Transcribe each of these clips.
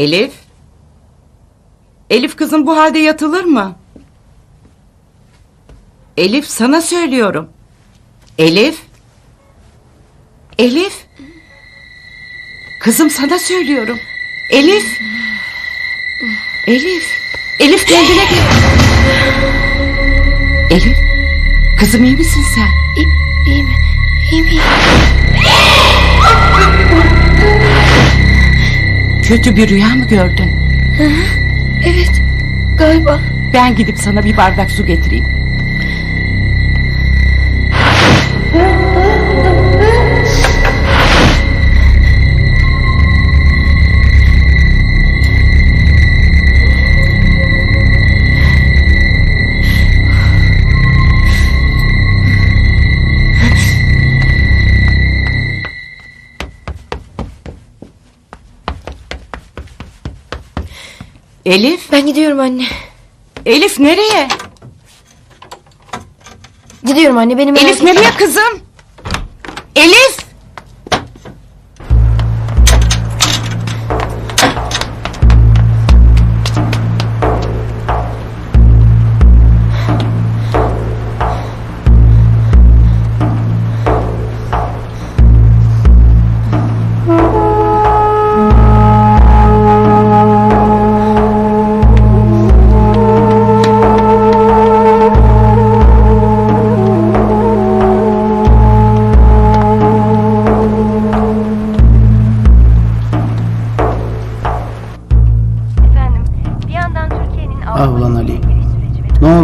Elif? Elif kızım bu halde yatılır mı? Elif sana söylüyorum. Elif? Elif? Kızım sana söylüyorum. Elif? Elif? Elif kendine gel. Elif? Kızım iyi misin sen? İyi, iyi mi? Kötü bir rüya mı gördün? Evet. Galiba. Ben gidip sana bir bardak su getireyim. Elif, Ben gidiyorum anne. Elif nereye? Gidiyorum anne benim Elif nereye kızım? Elif!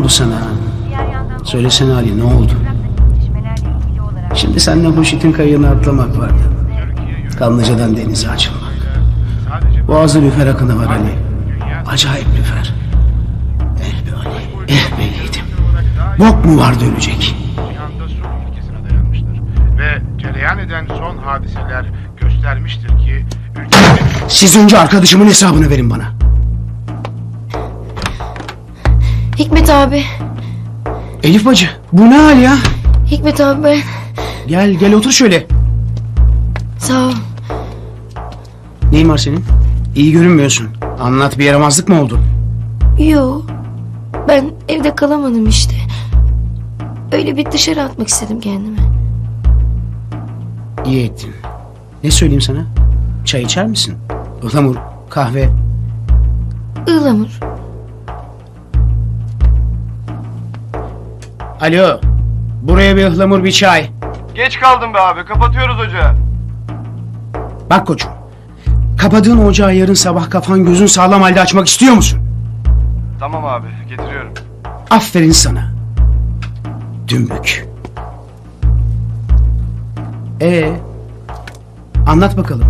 Oldu sana? Söylesene Ali ne oldu? Şimdi seninle Hoşit'in kayığına atlamak vardı. Kanlıca'dan denize açılmak. Boğazı lüfer akını var Ali. Acayip lüfer. Eh be Ali, eh be yiğidim. Bok mu vardı ölecek? Ve cereyan eden son hadiseler göstermiştir ki Siz önce arkadaşımın hesabını verin bana. Hikmet abi. Elif bacı, bu ne hal ya? Hikmet abi ben. Gel gel otur şöyle. Sağ ol. Neyin var senin? İyi görünmüyorsun. Anlat bir yaramazlık mı oldu? Yo. Ben evde kalamadım işte. Öyle bir dışarı atmak istedim kendimi. İyi ettin. Ne söyleyeyim sana? Çay içer misin? Ihlamur, kahve. Ihlamur. Alo. Buraya bir ıhlamur bir çay. Geç kaldım be abi. Kapatıyoruz ocağı. Bak koçum. Kapadığın ocağı yarın sabah kafan gözün sağlam halde açmak istiyor musun? Tamam abi. Getiriyorum. Aferin sana. Dümbük. Ee, anlat bakalım.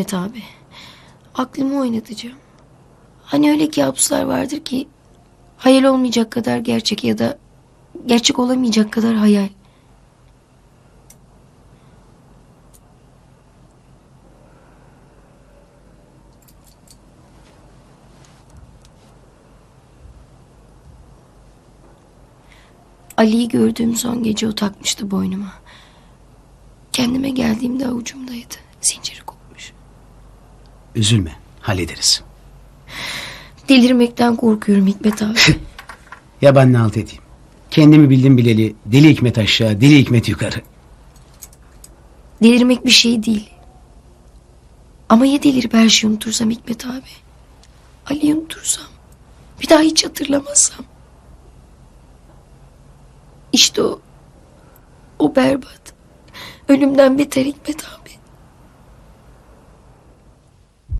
Hikmet abi. Aklımı oynatacağım. Hani öyle kabuslar vardır ki hayal olmayacak kadar gerçek ya da gerçek olamayacak kadar hayal. Ali'yi gördüğüm son gece o takmıştı boynuma. Kendime geldiğimde avucumdaydı. Zinciri. Üzülme, hallederiz. Delirmekten korkuyorum Hikmet abi. Ya ben ne halt edeyim? Kendimi bildim bileli deli hikmet aşağı, deli hikmet yukarı. Delirmek bir şey değil. Ama ya delirip her şeyi unutursam Hikmet abi? Ali'yi unutursam? Bir daha hiç hatırlamazsam? İşte o. O berbat. Ölümden beter Hikmet abi.